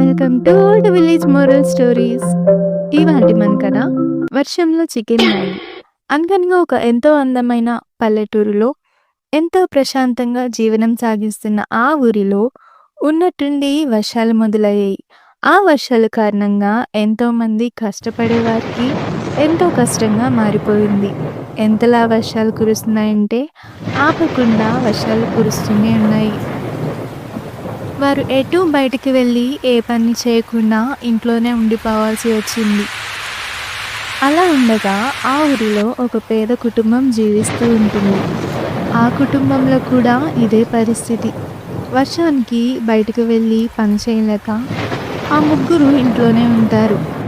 Welcome to old village moral stories ఇవాటి మన కథ వర్షంలో చికెన్ మ్యాగీ అనగనగా ఒక ఎంతో అందమైన పల్లెటూరులో ఎంతో ప్రశాంతంగా జీవనం సాగిస్తున్న ఆ ఊరిలో ఉన్నట్టుండి వర్షాలు మొదలయ్యాయి. ఆ వర్షాల కారణంగా ఎంతోమంది కష్టపడే వారికి ఎంతో కష్టంగా మారిపోయింది. ఎంతలా వర్షాలు కురుస్తున్నాయంటే ఆపకుండా వర్షాలు కురుస్తూనే ఉన్నాయి. వారు ఎటు బయటికి వెళ్ళి ఏ పని చేయకుండా ఇంట్లోనే ఉండిపోవాల్సి వచ్చింది. అలా ఉండగా ఆ ఊరిలో ఒక పేద కుటుంబం జీవిస్తూ ఉంటుంది. ఆ కుటుంబంలో కూడా ఇదే పరిస్థితి. వర్షానికి బయటకు వెళ్ళి పని చేయలేక ఆ ముగ్గురు ఇంట్లోనే ఉంటారు.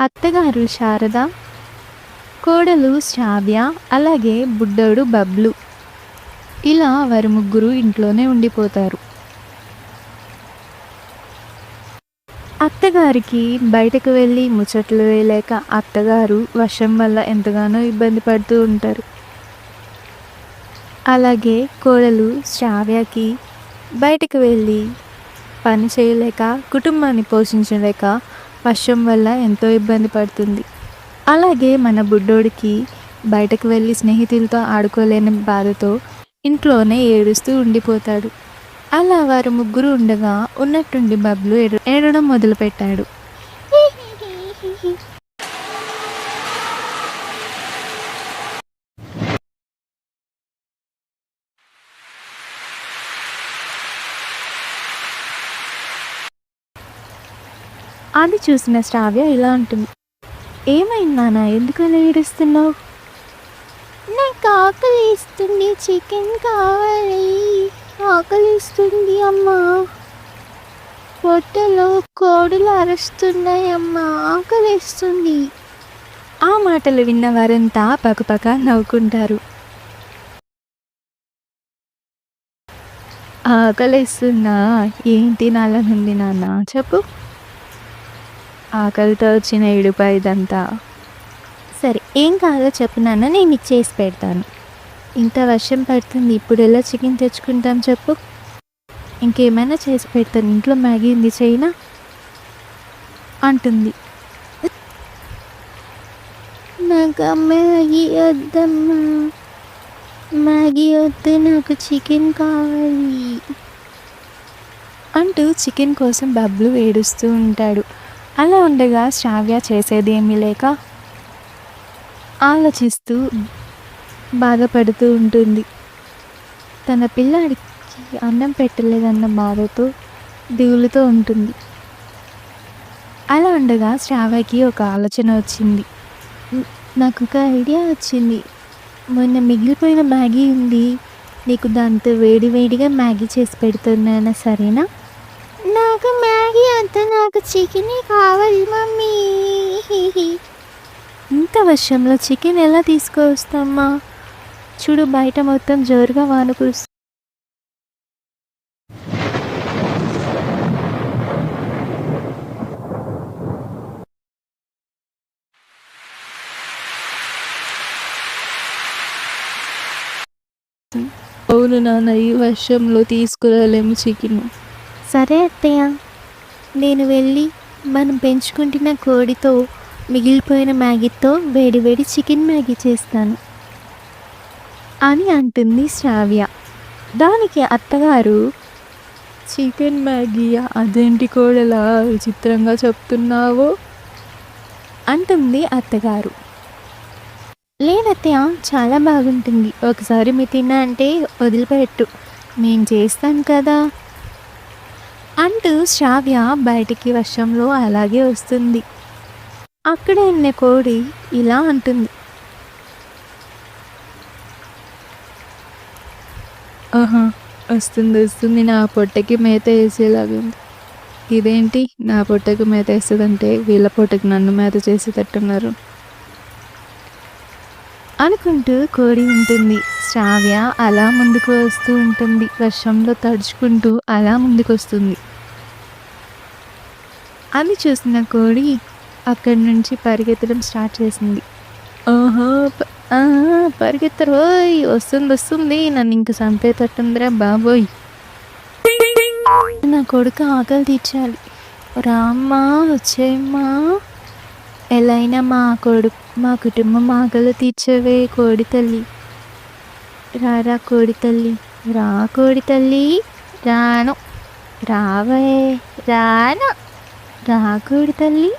అత్తగారు శారద కోడలు శ్రావ్య అలాగే బుడ్డోడు బబ్లు. ఇలా వారి ముగ్గురు ఇంట్లోనే ఉండిపోతారు. అత్తగారికి బయటకు వెళ్ళి ముచ్చట్లు వేయలేక అత్తగారు వర్షం వల్ల ఎంతగానో ఇబ్బంది పడుతూ ఉంటారు. అలాగే కోడలు శ్రావ్యకి బయటకు వెళ్ళి పని చేయలేక కుటుంబాన్ని పోషించలేక వర్షం వల్ల ఎంతో ఇబ్బంది పడుతుంది. అలాగే మన బుడ్డోడికి బయటకు వెళ్ళి స్నేహితులతో ఆడుకోలేని బాధతో ఇంట్లోనే ఏడుస్తూ ఉండిపోతాడు. అలా వారు ముగ్గురు ఉండగా ఉన్నట్టుండి బబ్లు ఏడు ఏడడం మొదలుపెట్టాడు. అది చూసిన శ్రావ్య ఇలా అంటుంది. ఏమైంది నాన్న? ఎందుకు అలా ఏడుస్తున్నావు? నాకు ఆకలి ఇస్తుంది చికెన్ కావాలి. ఆకలి ఇస్తుంది అమ్మా. పొట్టలో కోడులు అరుస్తున్నాయి అమ్మా. ఆకలి ఇస్తుంది ఆ మాటలు విన్న వారంతా పకపక నవ్వుకుంటారు. ఆకలిస్తున్నా ఏంటి నాలనుంది నాన్న? చెప్పు. ఆకలితో వచ్చిన ఇడుప ఇదంతా. సరే ఏం కాదో చెప్పు నాన్న నేను నీకు చేసి పెడతాను. ఇంత వర్షం పడుతుంది ఇప్పుడు ఎలా చికెన్ తెచ్చుకుంటాం చెప్పు. ఇంకేమైనా చేసి పెడతాను ఇంట్లో మ్యాగీ ఉంది చైనా అంటుంది. నాకు మ్యాగీ వద్దమ్మా. మ్యాగీ వద్దు నాకు చికెన్ కావాలి. అంటూ చికెన్ కోసం బబ్లు ఏడుస్తూ ఉంటాడు. అలా ఉండగా శ్రావ్య చేసేది ఏమీ లేక ఆలోచిస్తూ బాధపడుతూ ఉంటుంది. తన పిల్లాడికి అన్నం పెట్టలేదన్న బాధతో దిగులుతో ఉంటుంది. అలా ఉండగా శ్రావ్యకి ఒక ఆలోచన వచ్చింది. నాకు ఒక ఐడియా వచ్చింది. మొన్న మిగిలిపోయిన మ్యాగీ ఉంది. నీకు దాంతో వేడి వేడిగా మ్యాగీ చేసి పెడుతున్నానా సరేనా? నాకు మ్యాగీ వద్దు నాకు చికెన్ కావాలి మమ్మీ. ఇంత వర్షంలో చికెన్ ఎలా తీసుకొస్తామా చూడు బయట మొత్తం జోరుగా వాన కురుస్తుంది అవును నాన్న ఈ వర్షంలో తీసుకురాలేము చికెన్. సరే అత్తయ్య. నేను వెళ్ళి మనం పెంచుకుంటున్న కోడితో మిగిలిపోయిన మ్యాగీతో వేడి వేడి చికెన్ మ్యాగీ చేస్తాను. అని అంటుంది శ్రావ్య. దానికి అత్తగారు చికెన్ మ్యాగీ అదేంటి కోడలా విచిత్రంగా చెప్తున్నావు? అంటుంది అత్తగారు. లేదత్తయ్య చాలా బాగుంటుంది. ఒకసారి మీ తిన్నా అంటే వదిలిపెట్టు. నేను చేస్తాను కదా. అంటూ శ్రావ్య బయటికి వర్షంలో అలాగే వస్తుంది. అక్కడ ఉన్న కోడి ఇలా అంటుంది. ఆహా వస్తుంది వస్తుంది. నా పొట్టకి మేత వేసేలాగా ఉంది. ఇదేంటి? నా పొట్టకి మేత వేస్తుందంటే వీళ్ళ పొట్టకి నన్ను మేత చేసేటట్టున్నారు. అనుకుంటూ కోడి ఉంటుంది శ్రావ్య అలా ముందుకు వస్తూ ఉంటుంది. వర్షంలో తడుచుకుంటూ అలా ముందుకు వస్తుంది అని చూసిన కోడి అక్కడి నుంచి పరిగెత్తడం స్టార్ట్ చేసింది. ఓహో ప- పరిగెత్తరు. ఓయ్ వస్తుంది వస్తుంది. నన్ను ఇంక చంపేటట్టుందిరా బాబోయ్. నా కొడుకు ఆకలి తీర్చాలి. రామ్మా వచ్చేయమ్మా. ఎలా అయినా మా కొడుకు మా కుటుంబం ఆకలి తీర్చవే కోడి తల్లి. రారా కోడి తల్లి. రా కోడి తల్లి. రాను. రావే రాను. రాకూడి తల్లి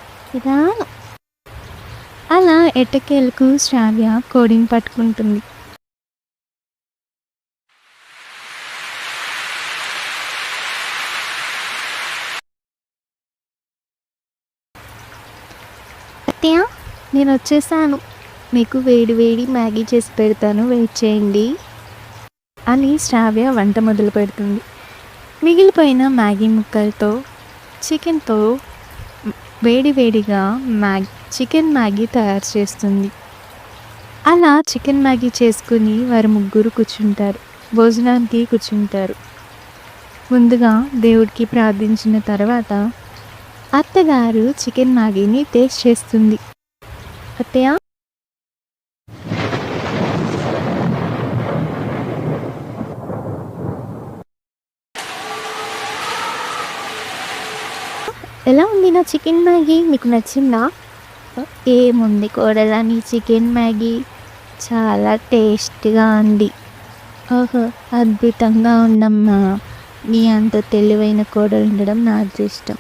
రాను అలా ఎట్టకేలకు శ్రావ్య కోడిని పట్టుకుంటుంది. అత్తయ్య నేను వచ్చేసాను మీకు వేడి వేడి మ్యాగీ చేసి పెడతాను. వెయిట్ చేయండి అని శ్రావ్య వంట మొదలు పెడుతుంది మిగిలిపోయిన మ్యాగీ ముక్కలతో చికెన్తో వేడివేడిగా మ్యాగ్ చికెన్ మ్యాగీ తయారు చేస్తుంది. అలా చికెన్ మ్యాగీ చేసుకుని వారు ముగ్గురు కూర్చుంటారు. భోజనానికి కూర్చుంటారు. ముందుగా దేవుడికి ప్రార్థించిన తర్వాత అత్తగారు చికెన్ మ్యాగీని టేస్ట్ చేస్తుంది. అత్తయ్య? నా చికెన్ మ్యాగీ? మీకు నచ్చిందా? ఏముంది కోడలా నీ చికెన్ మ్యాగీ? చాలా టేస్ట్గా ఉంది. ఓహో అద్భుతంగా ఉండమ్మా నీ అంత తెలివైన కోడలు ఉండడం నా అదృష్టం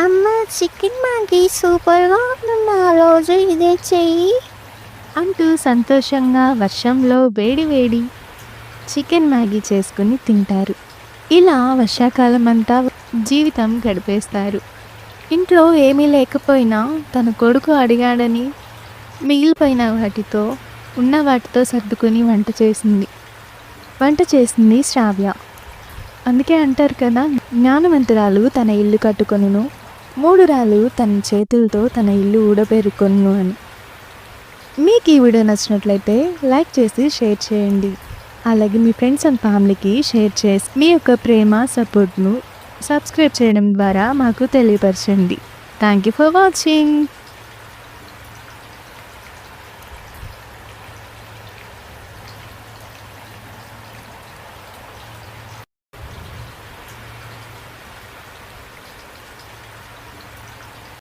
అమ్మ చికెన్ మ్యాగీ సూపర్గా ఉందమ్మా రోజు ఇదే చెయ్యి. అంటూ సంతోషంగా వర్షంలో వేడి వేడి చికెన్ మ్యాగీ చేసుకుని తింటారు. ఇలా వర్షాకాలం అంతా జీవితం గడిపేస్తారు. ఇంట్లో ఏమీ లేకపోయినా తన కొడుకు అడిగాడని మిగిలిపోయిన వాటితో ఉన్న వాటితో సర్దుకుని వంట చేసింది. వంట చేసింది శ్రావ్య. అందుకే అంటారు కదా జ్ఞానవంతురాలు తన ఇల్లు కట్టుకొనును మూడు రాళ్ళు తన చేతులతో తన ఇల్లు ఊడబెరుకొను అని. మీకు ఈ వీడియో నచ్చినట్లయితే లైక్ చేసి షేర్ చేయండి. అలాగే మీ ఫ్రెండ్స్ అండ్ ఫ్యామిలీకి షేర్ చేసి మీ యొక్క ప్రేమ సపోర్ట్ను సబ్స్క్రైబ్ చేయడం ద్వారా మాకు తెలియపరచండి. Thank you for watching